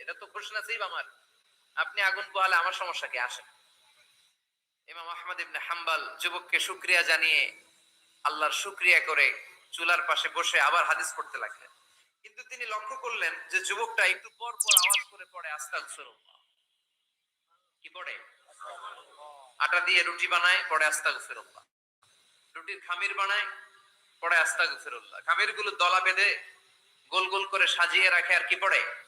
এটা তো খুশ নসিব আমার। আপনি আগুন আমার সমস্যা আসেন। ইমাম আহমদ ইবনে হাম্বাল যুবককে জানিয়ে আল্লাহর করে চুলার পাশে বসে আবার হাদিস পড়তে লাগলেন। কিন্তু তিনি লক্ষ্য করলেন যে যুবকটা একটু পর পর আওয়াজ করে পড়ে, আস্তাগফিরুল্লাহ। কি পড়ে? আটা দিয়ে রুটি বানায়, পড়ে আস্তাগফিরুল্লাহ। রুটির খামির বানায়, পড়ে আস্তাগফিরুল্লাহ। খামিরগুলো দলা বেঁধে গোল গোল করে সাজিয়ে রাখে আর কি পড়ে?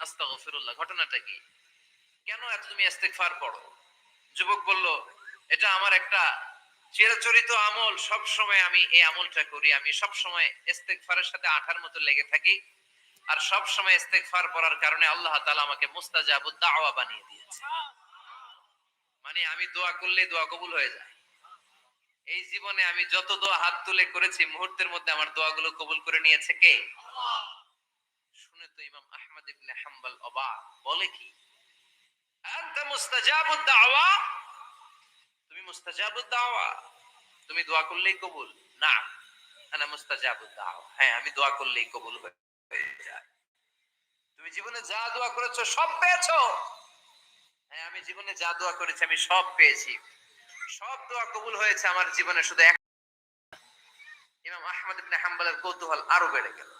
আস্তাগফিরুল্লাহ, ঘটনাটা কি? কেন এত তুমি ইস্তেগফার যুবক বলল, এটা আমার একটা চিরাচরিত আমল। সব সময় আমি এই আমলটা করি। আমি সব সময় ইস্তেগফারের সাথে আঠার মতো লেগে থাকি। আর সব সময় ইস্তেগফার পড়ার কারণে আল্লাহ তাআলা আমাকে মুস্তাজাবুদ দাওয়া বানিয়ে দিয়েছে। মানে আমি দোয়া করলে দোয়া কবুল হয়ে যায়। এই জীবনে আমি যত দোয়া হাত তুলে করেছি, মুহূর্তের মধ্যে আমার দোয়াগুলো কবুল করে নিয়েছে কে? ইমাম আহমদ ইবনে বলে কি? আনতা মুস্তাজাবুদ দাওয়া? তুমি মুস্তাজাবুদ দাওয়া? তুমি দোয়া করলেই কবুল? না। আনা মুস্তাজাবুদ দাওয়া। হ্যাঁ আমি দোয়া করলেই কবুল হয়ে যায়। তুমি জীবনে যা দোয়া করেছ সব পেয়েছ? হ্যাঁ আমি জীবনে যা দোয়া করেছি আমি সব পেয়েছি। সব দোয়া কবুল হয়েছে আমার জীবনে শুধু এক ইমাম আহমদ ইবনে হাম্বলের কৌতূহল আরও বেড়ে গেল।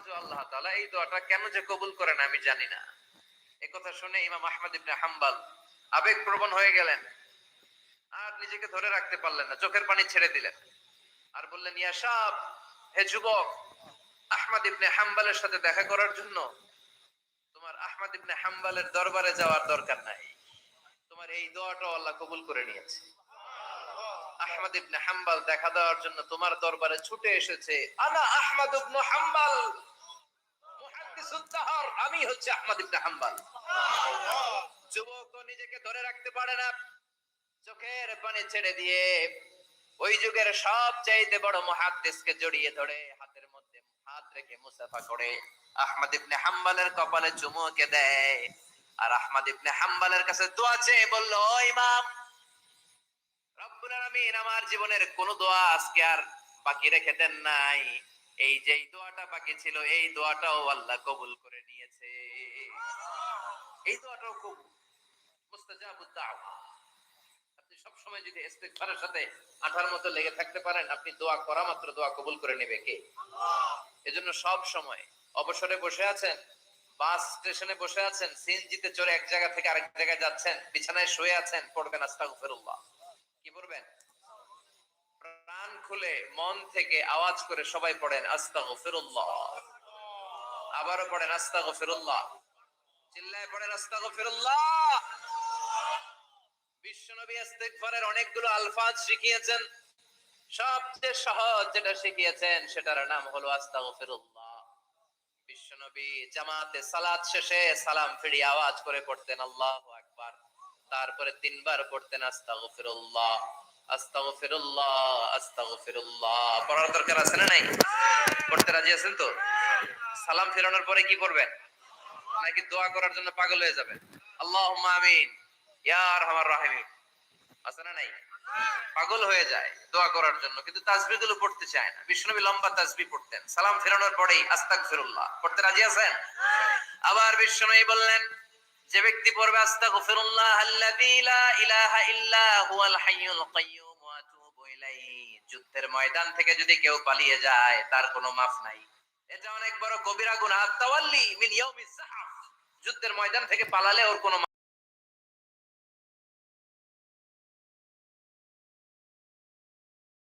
আজও আল্লাহ তাআলা, এই দোয়াটা কেন যে কবুল করেন আমি জানি না। কথা শুনে ইমাম আহমদ ইবনে হাম্বাল আবেগ প্রবণ হয়ে গেলেন। আর নিজেকে ধরে রাখতে পারলেন না, চোখের পানি ছেড়ে দিলেন। আর বললেন, ইয়া সাব, হে যুবক, আহমদ ইবনে হাম্বালের সাথে দেখা করার জন্য তোমার আহমদ ইবনে হাম্বালের দরবারে যাওয়ার দরকার নাই। তোমার এই দোয়াটাও আল্লাহ কবুল করে নিয়েছে। আহমদ ইবনে হাম্বাল দেখা দেওয়ার জন্য তোমার দরবারে ছুটে এসেছে। আনা আহমদ ইবনে হাম্বাল। আমি হচ্ছে আহমদ ইবনে হাম্বাল। যুবক নিজেকে ধরে রাখতে পারে না। চোখের পানি ছেড়ে দিয়ে ওই যুগের সব চাইতে বড় মুহাদ্দিসকে জড়িয়ে ধরে হাতের মধ্যে হাত রেখে মুসাফা করে আহমদ ইবনে হাম্বালের কপালে চুমুকে দেয়। আর আহমদ ইবনে হাম্বালের কাছে দোয়া চেয়ে বলল, "ও ইমাম আমার জীবনের কোন দোয়া আজকে আর বাকি রেখে দেন নাই। এই যে দোয়াটা বাকি ছিল, এই দোয়াটাও আল্লাহ কবুল করে নিয়েছে। এই দোয়াটাও কবুল আপনি সব সময় যদি ইস্তেগফারের সাথে আঠার মতো লেগে থাকতে পারেন, আপনি দোয়া করা মাত্র দোয়া কবুল করে নেবে কে? এজন্য সব সময় অবসরে বসে আছেন, বাস স্টেশনে বসে আছেন, সিএনজিতে চড়ে এক জায়গা থেকে আরেক জায়গায় যাচ্ছেন, বিছানায় শুয়ে আছেন, পড়বেন আস্তাগফিরুল্লাহ। খুলে মন থেকে আওয়াজ করে সবাই পড়েন, আস্তাগফিরুল্লাহ। আবারও পড়েন, আস্তাগফিরুল্লাহ। চিল্লায় পড়েন, আস্তাগফিরুল্লাহ। বিশ্বনবী ইস্তেগফারের অনেকগুলো আলফাজ শিখিয়েছেন। সবচেয়ে সহজ যেটা শিখিয়েছেন, সেটার নাম হলো আস্তাগফিরুল্লাহ। বিশ্বনবী জামাতে সালাত শেষে সালাম ফিরিয়ে আওয়াজ করে পড়তেন, আল্লাহু আকবার। তারপরে তিনবার পড়তেন আস্তাগফিরুল্লাহ আস্তাগফিরুল্লাহ আস্তাগফিরুল্লাহ। পড়ার দরকার আছে না নাই? পড়তে রাজি আছেন তো? সালাম ফেরানোর পরে কি করবেন নাকি দোয়া করার জন্য পাগল হয়ে যাবেন? আল্লাহুম্মা আমিন। ইয়া আরহামার রাহিমিন। আছে না নাই? পাগল হয়ে যায় দোয়া করার জন্য, কিন্তু তাসবিহগুলো পড়তে চায় না। বিষ্ণুবী লম্বা তাসবিহ পড়তেন। সালাম ফেরানোর পরেই আস্তাগফিরুল্লাহ। পড়তে রাজি আছেন? আবার বিষ্ণুবী বললেন যে ব্যক্তি পড়বে, আস্তাগফিরুল্লাহ যুদ্ধের ময়দান থেকে যদি কেউ পালিয়ে যায়, তার কোনো মাফ নাই। এটা অনেক বড় কবিরা গুনাহ। তাওয়াল্লি মিন ইয়াউমিজ জাহফ যুদ্ধের ময়দান থেকে পালালে ওর কোনো